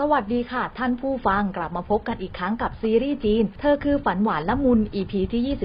สวัสดีค่ะ ท่านผู้ฟังกลับมาพบกันอีกครั้งกับซีรีส์จีน เธอคือฝันหวานละมุน EP ที่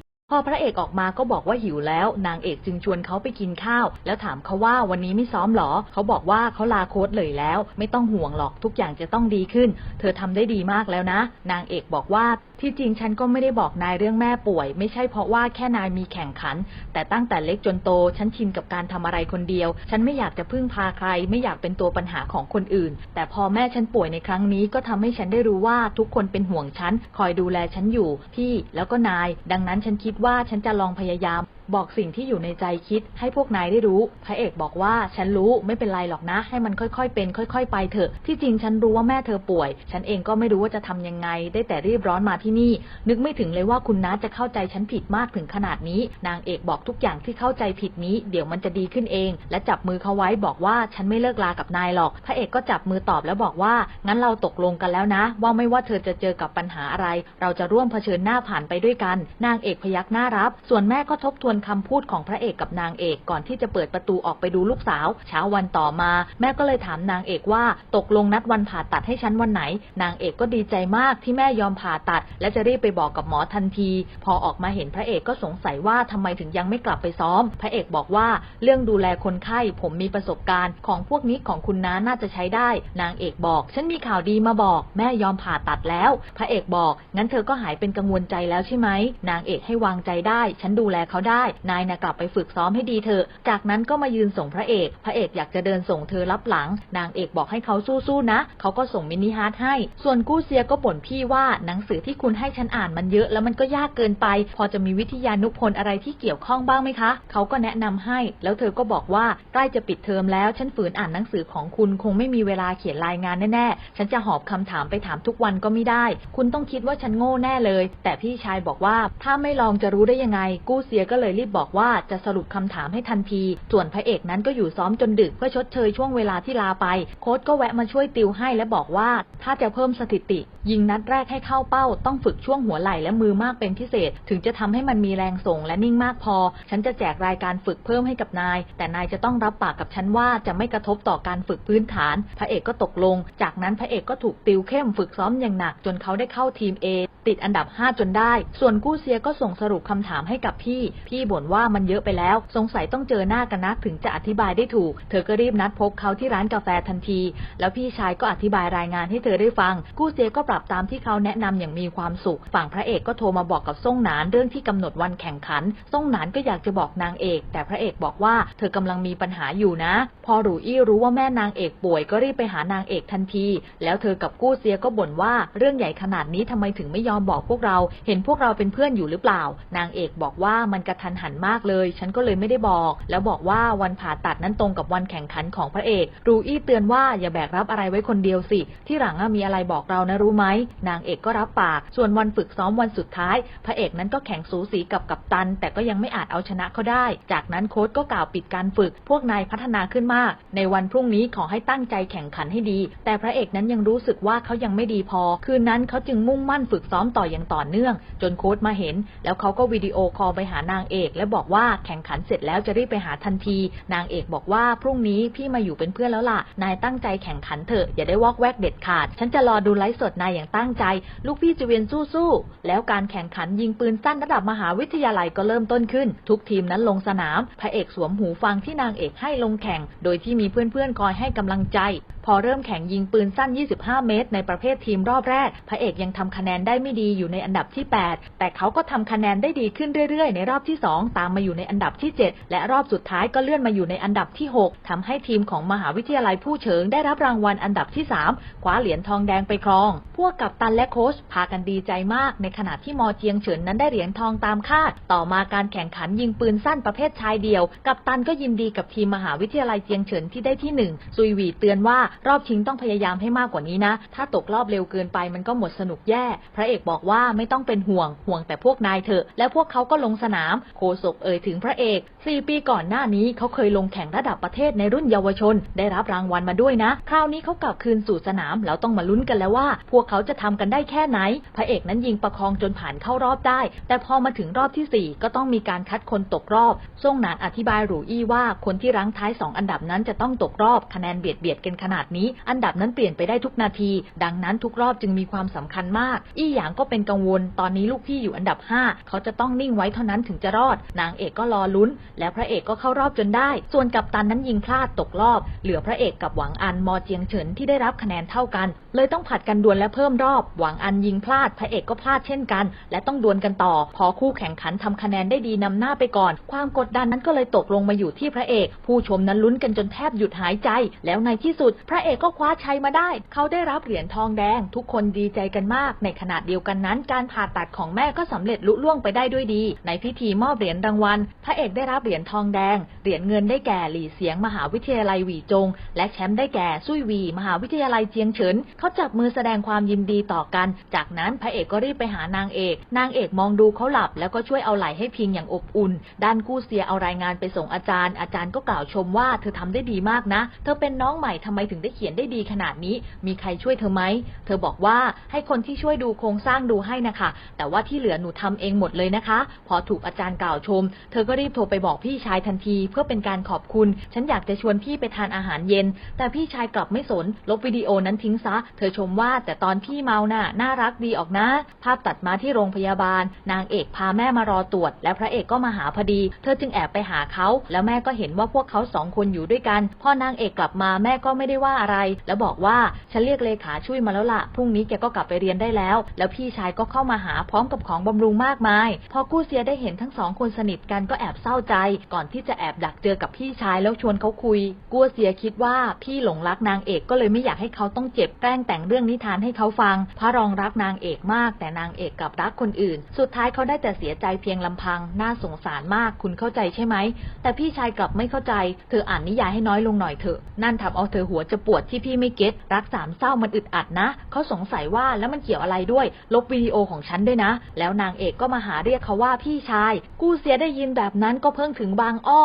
23-24 พอพระเอกออกมาก็บอกว่าหิวแล้ว นางเอกจึงชวนเขาไปกินข้าว แล้วถามเขาว่าวันนี้ไม่ซ้อมหรอ เขาบอกว่าเขาลาโค้ดเลยแล้ว ไม่ต้องห่วงหรอกทุกอย่างจะต้องดีขึ้น เธอทำได้ดีมากแล้วนะ นางเอกบอกว่าที่จริงฉันก็ไม่ได้บอกนายเรื่องแม่ป่วย ไม่ใช่เพราะว่าแค่นายมีแข่งขัน แต่ตั้งแต่เล็กจนโต ฉันชินกับการทำอะไรคนเดียว ฉันไม่อยากจะพึ่งพาใคร ไม่อยากเป็นตัวปัญหาของคนอื่น แต่พอแม่ฉันป่วยในครั้งนี้ก็ทำให้ฉันได้รู้ว่าทุกคนเป็นห่วงฉันคอยดูแลฉันอยู่พี่แล้วก็นาย ดังนั้นฉันคิดว่าฉันจะลองพยายาม บอกสิ่งที่อยู่ในใจคิดให้พวกนายได้รู้ พระเอกบอกว่าฉันรู้ไม่เป็นไรหรอกนะ ให้มันค่อยๆ เป็น ค่อย ๆ ไปเถอะ ที่จริงฉันรู้ว่าแม่เธอป่วย ฉันเองก็ไม่รู้ว่าจะทำยังไง ได้แต่รีบร้อนมาที่นี่ นึกไม่ถึงเลยว่าคุณน้าจะเข้าใจฉันผิดมากถึงขนาดนี้ นางเอกบอกทุกอย่างที่เข้าใจผิดนี้ เดี๋ยวมันจะดีขึ้นเอง และจับมือเขาไว้บอกว่าฉันไม่เลิกลากับนายหรอก พระเอกก็จับมือตอบแล้วบอกว่า งั้นเราตกลงกันแล้วนะ ว่าไม่ว่าเธอจะเจอกับปัญหาอะไร เราจะร่วมเผชิญหน้าผ่านไปด้วยกัน นางเอกพยักหน้ารับ ส่วนแม่ก็ทบทวนคำพูดของพระเอกกับนางเอกก่อนที่จะเปิดประตูออกไปดูลูกสาว เช้าวันต่อมา แม่ก็เลยถามนางเอกว่าตกลงนัดวันผ่าตัดให้ฉันวันไหน นางเอกก็ดีใจมากที่แม่ยอมผ่าตัด และจะรีบไปบอกกับหมอทันที พอออกมาเห็นพระเอกก็สงสัยว่าทำไมถึงยังไม่กลับไปซ้อม พระเอกบอกว่าเรื่องดูแลคนไข้ผมมีประสบการณ์ ของพวกนี้ของคุณน้าน่าจะใช้ได้ นางเอกบอก ฉันมีข่าวดีมาบอก แม่ยอมผ่าตัดแล้ว พระเอกบอก งั้นเธอก็หายเป็นกังวลใจแล้วใช่ไหมนางเอกให้วางใจได้ ฉันดูแลเขาได้นายนะกลับไปฝึกซ้อมให้ดีเถอะ จากนั้นก็มายืนส่งพระเอก พระเอกอยากจะเดินส่งเธอรับหลัง นางเอกบอกให้เขาสู้ๆนะ เขาก็ส่งมินิฮาร์ดให้ ส่วนกู้เซียก็บ่นพี่ว่าหนังสือที่คุณให้ฉันอ่านมันเยอะ แล้วมันก็ยากเกินไป พอจะมีวิทยานุพนธ์อะไรที่เกี่ยวข้องบ้างไหมคะ เขาก็แนะนำให้ แล้วเธอก็บอกว่าใกล้จะปิดเทอมแล้ว ฉันฝืนอ่านหนังสือของคุณคงไม่มีเวลาเขียนรายงานแน่ๆ ฉันจะหอบคำถามไปถามทุกวันก็ไม่ได้ คุณต้องคิดว่าฉันโง่แน่เลย แต่พี่ชายบอกว่าถ้าไม่ลองจะรู้ได้ยังไง กู้เซียก็เลยรีบบอกว่าจะสรุปคำถามให้ทันที ส่วนพระเอกนั้นก็อยู่ซ้อมจนดึกเพื่อชดเชยช่วงเวลาที่ลาไป โค้ชก็แวะมาช่วยติวให้และบอกว่า ถ้าจะเพิ่มสถิติ ยิงนัดแรกให้เข้าเป้า ต้องฝึกช่วงหัวไหล่และมือมากเป็นพิเศษ ถึงจะทำให้มันมีแรงส่งและนิ่งมากพอ ฉันจะแจกรายการฝึกเพิ่มให้กับนาย แต่นายจะต้องรับปากกับฉันว่าจะไม่กระทบต่อการฝึกพื้นฐาน พระเอกก็ตกลง จากนั้นพระเอกก็ถูกติวเข้มฝึกซ้อมอย่างหนัก จนเขาได้เข้าทีม A ติดอันดับ 5 จนได้ ส่วนกู้เซียก็ส่งสรุปคำถามให้กับพี่ พี่บ่นว่ามันเยอะไปแล้ว สงสัยต้องเจอหน้ากันนะถึงจะอธิบายได้ถูก เธอก็รีบนัดพบเขาที่ร้านกาแฟทันที แล้วพี่ชายก็อธิบายรายงานให้เธอได้ฟัง กู้เซียก็ปรับตามที่เขาแนะนำอย่างมีความสุข ฝั่งพระเอกก็โทรมาบอกกับซ่งหนานเรื่องที่กำหนดวันแข่งขันซ่งหนานก็อยากจะบอกนางเอก แต่พระเอกบอกว่าเธอกำลังมีปัญหาอยู่นะ พอหรูอี้รู้ว่าแม่นางเอกป่วยก็รีบไปหานางเอกทันที แล้วเธอกับกู้เซียก็บ่นว่าเรื่องใหญ่ขนาดนี้ทำไมถึงไม่ยอมบอกพวกเรา เห็นพวกเราเป็นเพื่อนอยู่หรือเปล่า นางเอกบอกว่ามันกระทันหันมากเลย ฉันก็เลยไม่ได้บอก แล้วบอกว่าวันผ่าตัดนั้นตรงกับวันแข่งขันของพระเอก รูอี้เตือนว่าอย่าแบกรับอะไรไว้คนเดียวสิ ที่หลังมีอะไรบอกเรานะรู้ไหม นางเอกก็รับปาก ส่วนวันฝึกซ้อมวันสุดท้าย พระเอกนั้นก็แข่งสูสีกับกัปตัน แต่ก็ยังไม่อาจเอาชนะเขาได้ จากนั้นโค้ชก็กล่าวปิดการฝึก พวกนายพัฒนาขึ้นมาก ในวันพรุ่งนี้ขอให้ตั้งใจแข่งขันให้ดี แต่พระเอกนั้นยังรู้สึกว่าเขายังไม่ดีพอ คืนนั้นเขาจึงมุ่งมั่นฝึกซ้อมต่ออย่างต่อเนื่อง จนโค้ชมาเห็น แล้วเขาก็วิดีโอคอลไปหานางเอกและบอกว่าแข่งขันเสร็จแล้วจะรีบไปหาทันที นางเอกบอกว่าพรุ่งนี้พี่มาอยู่เป็นเพื่อนแล้วล่ะ นายตั้งใจแข่งขันเถอะอย่าได้วอกแวกเด็ดขาด ฉันจะรอดูไลฟ์สดนายอย่างตั้งใจ ลูกพี่จะเวียนสู้ๆแล้วการแข่งขันยิงปืนสั้นระดับมหาวิทยาลัยก็เริ่มต้นขึ้น ทุกทีมนั้นลงสนาม พระเอกสวมหูฟังที่นางเอกให้ลงแข่ง โดยที่มีเพื่อนๆคอยให้กำลังใจ พอเริ่มแข่งยิงปืนสั้น 25 เมตร ในประเภททีมรอบแรก พระเอกยังทำคะแนนได้ไม่ดีอยู่ในอันดับที่ 8 แต่เขาก็ทำคะแนนได้ดีขึ้นเรื่อยๆ ในรอบที่ 2 ตามมาอยู่ในอันดับที่ 7 และรอบสุดท้ายก็เลื่อนมาอยู่ในอันดับที่ 6ทำให้ทีมของมหาวิทยาลัยผู้เฉิงได้รับรางวัลอันดับที่ 3 คว้าเหรียญทองแดงไปครอง พวกกัปตันและโค้ชพากันดีใจมาก ในขณะที่มอเจียงเฉินนั้นได้เหรียญทองตามคาด ต่อมาการแข่งขันยิงปืนสั้นประเภทชายเดียว กัปตันก็ยินดีกับทีมมหาวิทยาลัยเจียงเฉินที่ได้ที่หนึ่งซุยหวีเตือนว่ารอบชิงต้องพยายามให้มากกว่านี้นะ ถ้าตกรอบเร็วเกินไปมันก็หมดสนุกแย่ พระเอกบอกว่าไม่ต้องเป็นห่วงห่วงแต่พวกนายเถอะ และพวกเขาก็ลงสนาม โคศกเอ่ยถึงพระเอกสี่ปีก่อนหน้านี้เขาเคยลงแข่งระดับประเทศในรุ่นเยาวชน ได้รับรางวัลมาด้วยนะ คราวนี้เขากลับคืนสู่สนามแล้วต้องมาลุ้นกันแล้วว่า พวกเขาจะทำกันได้แค่ไหน พระเอกนั้นยิงประคองจนผ่านเข้ารอบได้ แต่พอมาถึงรอบที่ 4 ก็ต้องมีการคัดคนตกรอบซ่งหนานอธิบายหรูอี้ว่าคนที่รั้งท้าย 2 อันดับนั้นจะต้องตกรอบคะแนนเบียดเบียดกันขนาดดนี้อันดับนั้นเปลี่ยนไปได้ทุกนาที ดังนั้นทุกรอบจึงมีความสำคัญมาก อี้หยางก็เป็นกังวล ตอนนี้ลูกพี่อยู่อันดับ 5 เขาจะต้องนิ่งไว้เท่านั้นถึงจะรอด นางเอกก็รอลุ้น แล้วพระเอกก็เข้ารอบจนได้ ส่วนกัปตันนั้นยิงพลาดตกรอบ เหลือพระเอกกับหวังอันมอเจียงเฉินที่ได้รับคะแนนเท่ากัน เลยต้องผัดกันดวลและเพิ่มรอบ หวังอันยิงพลาด พระเอกก็พลาดเช่นกัน และต้องดวลกันต่อ พอคู่แข่งขันทำคะแนนได้ดีนำหน้าไปก่อน ความกดดันนั้นก็เลยตกลงมาอยู่ที่พระเอก ผู้ชมนั้นลุ้นกันจนแทบหยุดหายใจ แล้วในที่สุด พระเอกก็คว้าชัยมาได้ เขาได้รับเหรียญทองแดง ทุกคนดีใจกันมาก ในขณะเดียวกันนั้น การผ่าตัดของแม่ก็สำเร็จลุล่วงไปได้ด้วยดี ในพิธีมอบเหรียญรางวัล พระเอกได้รับเหรียญทองแดง เหรียญเงินได้แก่หลี่เสียงมหาวิทยาลัยหวีจง และแชมป์ได้แก่ซุยหวี มหาวิทยาลัยเจียงเฉินเขาาจับมือแสดงความยินดีต่อกัน จากนั้นพระเอกก็รีบไปหานางเอก นางเอกมองดูเขาหลับ แล้วก็ช่วยเอาไหล่ให้พิงอย่างอบอุ่น ด้านกู้เสียเอารายงานไปส่งอาจารย์ อาจารย์ก็กล่าวชมว่าเธอทำได้ดีมากนะ เธอเป็นน้องใหม่ทำไมถึงได้เขียนได้ดีขนาดนี้ มีใครช่วยเธอไหม เธอบอกว่าให้คนที่ช่วยดูโครงสร้างดูให้นะคะ แต่ว่าที่เหลือหนูทำเองหมดเลยนะคะ พอถูกอาจารย์กล่าวชม เธอก็รีบโทรไปบอกพี่ชายทันที เพื่อเป็นการขอบคุณ ฉันอยากจะชวนพี่ไปทานอาหารเย็น แต่พี่ชายกลับไม่สน ลบวิดีโอนั้นทิ้งซะเธอชมว่าแต่ตอนพี่เมาน่ะน่ารักดีออกนะ ภาพตัดมาที่โรงพยาบาล นางเอกพาแม่มารอตรวจ และพระเอกก็มาหาพอดี เธอจึงแอบไปหาเขา แล้วแม่ก็เห็นว่าพวกเขาสองคนอยู่ด้วยกันพอนางเอกกลับมาแม่ก็ไม่ได้ว่าอะไร แล้วบอกว่าฉันเรียกเลขาช่วยมาแล้วล่ะพรุ่งนี้แกก็กลับไปเรียนได้แล้ว แล้วพี่ชายก็เข้ามาหาพร้อมกับของบำรุงมากมาย พอกู้เซียได้เห็นทั้งสองคนสนิทกันก็แอบเศร้าใจ ก่อนที่จะแอบดักเจอกับพี่ชายแล้วชวนเขาคุย กู้เซียคิดว่าพี่หลงรักนางเอกก็เลยไม่อยากให้เขาต้องเจ็บแกล้งแต่งเรื่องนิทานให้เขาฟัง พระรองรักนางเอกมาก แต่นางเอกกลับรักคนอื่น สุดท้ายเขาได้แต่เสียใจเพียงลำพัง น่าสงสารมาก คุณเข้าใจใช่ไหม แต่พี่ชายกลับไม่เข้าใจ เธออ่านนิยายให้น้อยลงหน่อยเถอะ นั่นทำเอาเธอหัวจะปวดที่พี่ไม่เก็ต รักสามเศร้ามันอึดอัดนะ เขาสงสัยว่าแล้วมันเกี่ยวอะไรด้วย ลบวิดีโอของฉันด้วยนะ แล้วนางเอกก็มาหาเรียกเขาว่าพี่ชาย กู้เสียได้ยินแบบนั้นก็เพิ่งถึงบางอ้อ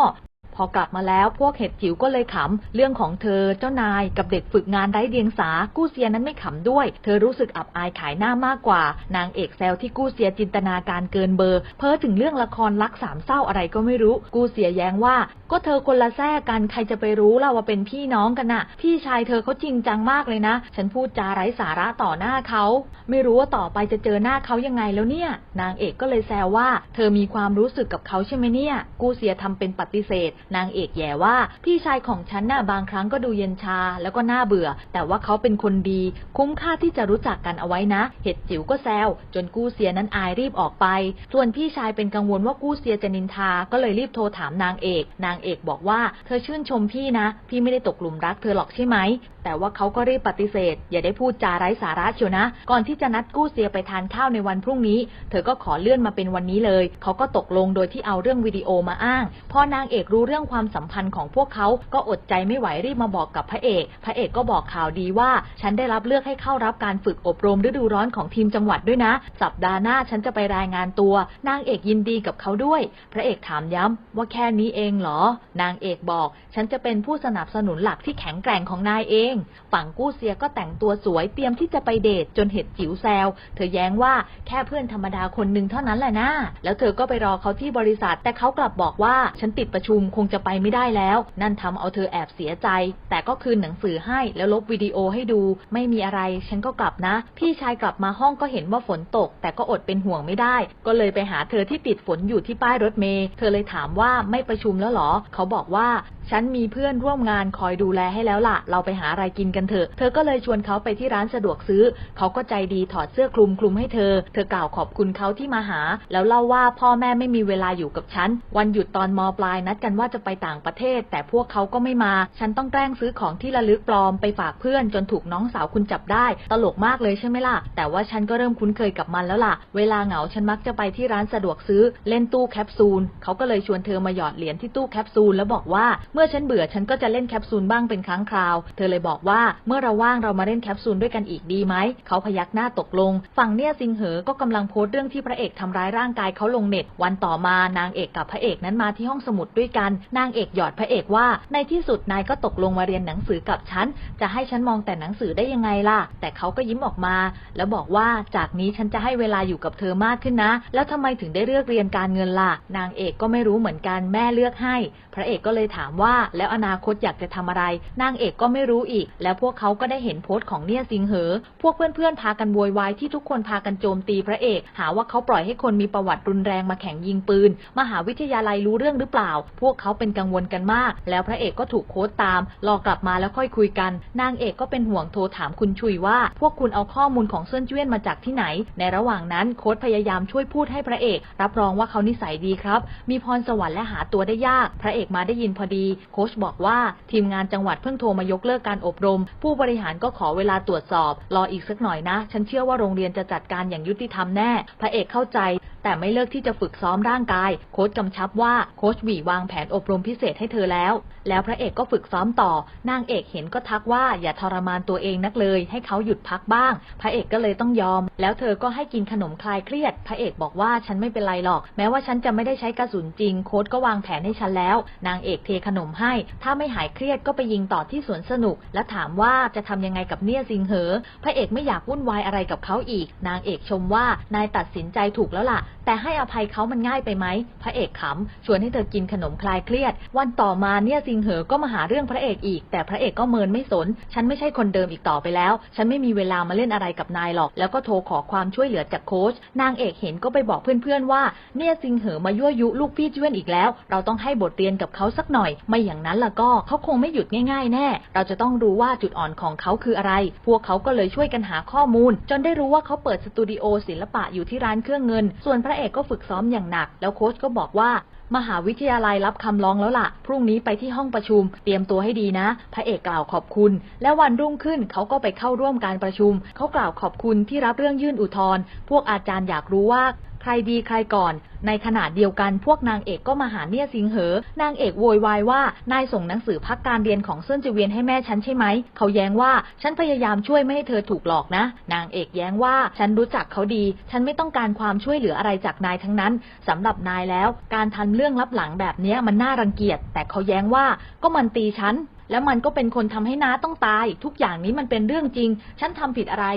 พอกลับมาแล้วพวกเห็ดจิ๋วก็เลยขำ เรื่องของเธอเจ้านายกับเด็กฝึกงานไร้เดียงสา กู้เซียนั้นไม่ขำด้วย เธอรู้สึกอับอายขายหน้ามากกว่า นางเอกแซวที่กู้เซียจินตนาการเกินเบอร์ เพ้อถึงเรื่องละครรักสามเศร้าอะไรก็ไม่รู้ กู้เซียแย้งว่า ก็เธอคนละแท้กันใครจะไปรู้ล่ะว่าเป็นพี่น้องกันน่ะ พี่ชายเธอเขาจริงจังมากเลยนะ ฉันพูดจาไร้สาระต่อหน้าเขา ไม่รู้ว่าต่อไปจะเจอหน้าเขายังไงแล้วเนี่ย นางเอกก็เลยแซวว่า เธอมีความรู้สึกกับเขาใช่ไหมเนี่ย กู้เซียทำเป็นปฏิเสธนางเอกแย่ว่า พี่ชายของฉันน่ะบางครั้งก็ดูเย็นชาแล้วก็น่าเบื่อ แต่ว่าเขาเป็นคนดี คุ้มค่าที่จะรู้จักกันเอาไว้นะ เห็ดจิ๋วก็แซวจนกู้เซียนั้นอายรีบออกไป ส่วนพี่ชายเป็นกังวลว่ากู้เซียจะนินทา ก็เลยรีบโทรถามนางเอก นางเอกบอกว่าเธอชื่นชมพี่นะ พี่ไม่ได้ตกหลุมรักเธอหรอกใช่ไหม แต่ว่าเขาก็รีบปฏิเสธ อย่าได้พูดจาไร้สาระเชียวนะ ก่อนที่จะนัดกู้เซียไปทานข้าวในวันพรุ่งนี้ เธอก็ขอเลื่อนมาเป็นวันนี้เลย เขาก็ตกลงโดยที่เอาเรื่องวิดีโอมาอ้าง พอนางเอกรู้เรื่องื่องความสัมพันธ์ของพวกเขาก็อดใจไม่ไหวรีบมาบอกกับพระเอก พระเอกก็บอกข่าวดีว่า ฉันได้รับเลือกให้เข้ารับการฝึกอบรมฤดูร้อนของทีมจังหวัดด้วยนะ สัปดาห์หน้าฉันจะไปรายงานตัว นางเอกยินดีกับเขาด้วย พระเอกถามย้ำว่าแค่นี้เองเหรอ นางเอกบอก ฉันจะเป็นผู้สนับสนุนหลักที่แข็งแกร่งของนายเอง ฝั่งกู้เซียก็แต่งตัวสวยเตรียมที่จะไปเดทจนเห็ดจิ๋วแซว เธอแย้งว่าแค่เพื่อนธรรมดาคนหนึ่งเท่านั้นแหละนะแล้วเธอก็ไปรอเขาที่บริษัท แต่เขากลับบอกว่าฉันติดประชุมคงจะไปไม่ได้แล้ว นั่นทำเอาเธอแอบเสียใจ แต่ก็คืนหนังสือให้แล้วลบวิดีโอให้ดู ไม่มีอะไร ฉันก็กลับนะ พี่ชายกลับมาห้องก็เห็นว่าฝนตก แต่ก็อดเป็นห่วงไม่ได้ ก็เลยไปหาเธอที่ติดฝนอยู่ที่ป้ายรถเมล์เธอเลยถามว่าไม่ประชุมแล้วเหรอ เขาบอกว่าฉันมีเพื่อนร่วมงานคอยดูแลให้แล้วล่ะ เราไปหาอะไรกินกันเถอะ เธอก็เลยชวนเขาไปที่ร้านสะดวกซื้อ เขาก็ใจดีถอดเสื้อคลุมคลุมให้เธอ เธอกล่าวขอบคุณเขาที่มาหา แล้วเล่าว่าพ่อแม่ไม่มีเวลาอยู่กับฉัน วันหยุดตอนมปลายนัดกันว่าจะไปต่างประเทศ แต่พวกเขาก็ไม่มา ฉันต้องแกล้งซื้อของที่ระลึกปลอมไปฝากเพื่อนจนถูกน้องสาวคุณจับได้ ตลกมากเลยใช่ไหมล่ะ แต่ว่าฉันก็เริ่มคุ้นเคยกับมันแล้วล่ะ เวลาเหงาฉันมักจะไปที่ร้านสะดวกซื้อเล่นตู้แคปซูล เขาก็เลยชวนเธอมาหยอดเหรียญที่ตู้แคปซูลแล้วบอกว่า เมื่อฉันเบื่อฉันก็จะเล่นแคปซูลบ้างเป็นครั้งคราว เธอเลยบอกว่าเมื่อเราว่างเรามาเล่นแคปซูลด้วยกันอีกดีไหม เขาพยักหน้าตกลง ฝั่งเนี่ยซิงเหอ ก็กำลังโพสต์เรื่องที่พระเอกทำร้ายร่างกายเขาลงเน็ต วันต่อมานางเอกกับพระเอกนั้นมาที่ห้องสมุดด้วยกันนางเอกหยอดพระเอกว่า ในที่สุดนายก็ตกลงมาเรียนหนังสือกับฉัน จะให้ฉันมองแต่หนังสือได้ยังไงล่ะ แต่เขาก็ยิ้มออกมา แล้วบอกว่าจากนี้ฉันจะให้เวลาอยู่กับเธอมากขึ้นนะ แล้วทำไมถึงได้เลือกเรียนการเงินล่ะ นางเอกก็ไม่รู้เหมือนกันแม่เลือกให้ พระเอกก็เลยถามว่า แล้วอนาคตอยากจะทำอะไร นางเอกก็ไม่รู้อีก แล้วพวกเขาก็ได้เห็นโพสต์ของเนี่ยซิงเหอ พวกเพื่อนๆพากันโวยวายที่ทุกคนพากันโจมตีพระเอก หาว่าเขาปล่อยให้คนมีประวัติรุนแรงมาแข่งยิงปืน มหาวิทยาลัยรู้เรื่องหรือเปล่า พวกเขาเป็นกังวลกันมาก แล้วพระเอกก็ถูกโค้ดตาม รอกลับมาแล้วค่อยคุยกัน นางเอกก็เป็นห่วงโทรถามคุณชุยว่า พวกคุณเอาข้อมูลของเซินเจิ้ยนมาจากที่ไหน ในระหว่างนั้นโค้ดพยายามช่วยพูดให้พระเอก รับรองว่าเขานิสัยดีครับ มีพรสวรรค์และหาตัวได้ยาก พระเอกมาได้ยินพอดี โค้ชบอกว่าทีมงานจังหวัดเพิ่งโทรมายกเลิกการอบรม ผู้บริหารก็ขอเวลาตรวจสอบ รออีกสักหน่อยนะ ฉันเชื่อว่าโรงเรียนจะจัดการอย่างยุติธรรมแน่ พระเอกเข้าใจ แต่ไม่เลิกที่จะฝึกซ้อมร่างกาย โค้ชกำชับว่าโค้ชหวีวางแผนอบรมพิเศษให้เธอแล้วแล้วพระเอกก็ฝึกซ้อมต่อนางเอกเห็นก็ทักว่าอย่าทรมานตัวเองนักเลย ให้เขาหยุดพักบ้าง พระเอกก็เลยต้องยอม แล้วเธอก็ให้กินขนมคลายเครียด พระเอกบอกว่าฉันไม่เป็นไรหรอก แม้ว่าฉันจะไม่ได้ใช้กระสุนจริง โค้ชก็วางแผนให้ฉันแล้ว นางเอกเทขนมให้ ถ้าไม่หายเครียดก็ไปยิงต่อที่สวนสนุก และถามว่าจะทำยังไงกับเนี่ยซิงเหอ พระเอกไม่อยากวุ่นวายอะไรกับเขาอีก นางเอกชมว่านายตัดสินใจถูกแล้วล่ะ แต่ให้อภัยเขามันง่ายไปไหม พระเอกขำชวนให้เธอกินขนมคลายเครียด วันต่อมาเนี่ยซิงเหอก็มาหาเรื่องพระเอกอีก แต่พระเอกก็เมินไม่สน ฉันไม่ใช่คนเดิมอีกต่อไปแล้ว ฉันไม่มีเวลามาเล่นอะไรกับนายหรอก แล้วก็โทรขอความช่วยเหลือจากโค้ชนางเอกเห็นก็ไปบอกเพื่อนๆว่า เนี่ยซิงเหอมายั่วยุลูกพี่จ้วนอีกแล้ว เราต้องให้บทเรียนกับเขาสักหน่อย ไม่อย่างนั้นล่ะก็เขาคงไม่หยุดง่าย ๆ แน่ เราจะต้องรู้ว่าจุดอ่อนของเขาคืออะไร พวกเขาก็เลยช่วยกันหาข้อมูล จนได้รู้ว่าเขาเปิดสตูดิโอศิลปะอยู่ที่ร้านเครื่องเงิน ส่วนพระเอกก็ฝึกซ้อมอย่างหนัก แล้วโค้ชก็บอกว่า มหาวิทยาลัยรับคำร้องแล้วล่ะ พรุ่งนี้ไปที่ห้องประชุม เตรียมตัวให้ดีนะ พระเอกกล่าวขอบคุณ และวันรุ่งขึ้นเขาก็ไปเข้าร่วมการประชุม เขากล่าวขอบคุณที่รับเรื่องยื่นอุทธรณ์พวกอาจารย์อยากรู้ว่า ใครดีใครก่อน ในขณะเดียวกันพวกนางเอกก็มาหาเนี่ยสิงเหอนางเอกโวยวายว่านายส่งหนังสือพักการเรียนของเซินเจเวียนให้แม่ฉันใช่ไหม เขาแย้งว่าฉันพยายามช่วยไม่ให้เธอถูกหลอกนะ นางเอกแย้งว่าฉันรู้จักเขาดี ฉันไม่ต้องการความช่วยเหลืออะไรจากนายทั้งนั้นสำหรับนายแล้ว การทำเรื่องลับหลังแบบนี้มันน่ารังเกียจ แต่เขาแย้งว่าก็มันตีฉันแล้วมันก็เป็นคนทำให้น้าต้องตาย ทุกอย่างนี้มันเป็นเรื่องจริง ฉันทำผิดอะไร